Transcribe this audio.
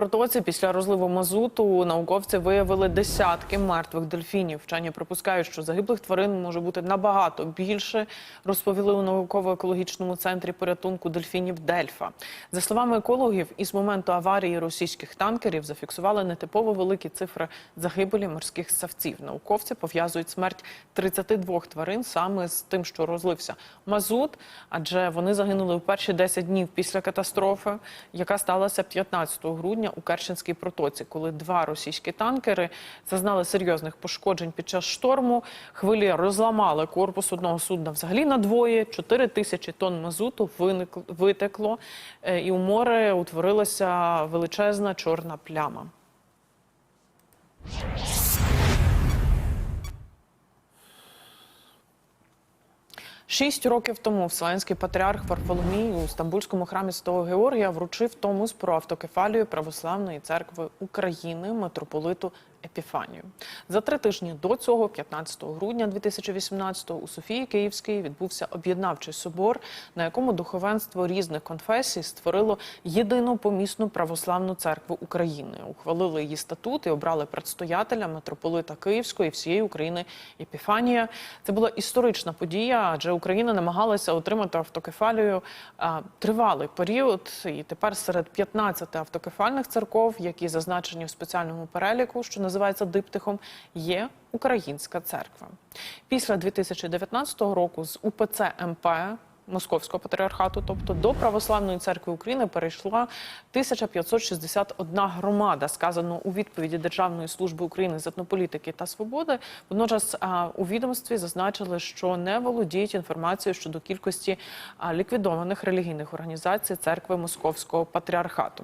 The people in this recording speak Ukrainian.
Протоці після розливу мазуту науковці виявили десятки мертвих дельфінів. Вчені припускають, що загиблих тварин може бути набагато більше. Розповіли у науково-екологічному центрі порятунку дельфінів Дельфа. За словами екологів, із моменту аварії російських танкерів зафіксували нетипово великі цифри загибелі морських савців. Науковці пов'язують смерть 32 тварин саме з тим, що розлився мазут, адже вони загинули у перші 10 днів після катастрофи, яка сталася 15 грудня у Керченській протоці, коли два російські танкери зазнали серйозних пошкоджень під час шторму. Хвилі розламали корпус одного судна взагалі на двоє. 4 тисячі тонн мазуту витекло, е, і у море утворилася величезна чорна пляма. Шість років тому Вселенський патріарх Варфоломій у Стамбульському храмі Святого Георгія вручив Томус про автокефалію Православної церкви України митрополиту Епіфанію. За три тижні до цього, 15 грудня 2018-го, у Софії Київській відбувся об'єднавчий собор, на якому духовенство різних конфесій створило єдину помісну православну церкву України. Ухвалили її статут і обрали предстоятеля митрополита Київської і всієї України Епіфанія. Це була історична подія, адже Україна намагалася отримати автокефалію тривалий період. І тепер серед 15 автокефальних церков, які зазначені в спеціальному переліку, що називається диптихом, є українська церква. Після 2019 року з УПЦ МП Московського патріархату, тобто до Православної церкви України перейшла 1561 громада, сказано у відповіді Державної служби України з етнополітики та свободи. Водночас у відомстві зазначили, що не володіють інформацією щодо кількості ліквідованих релігійних організацій церкви Московського патріархату.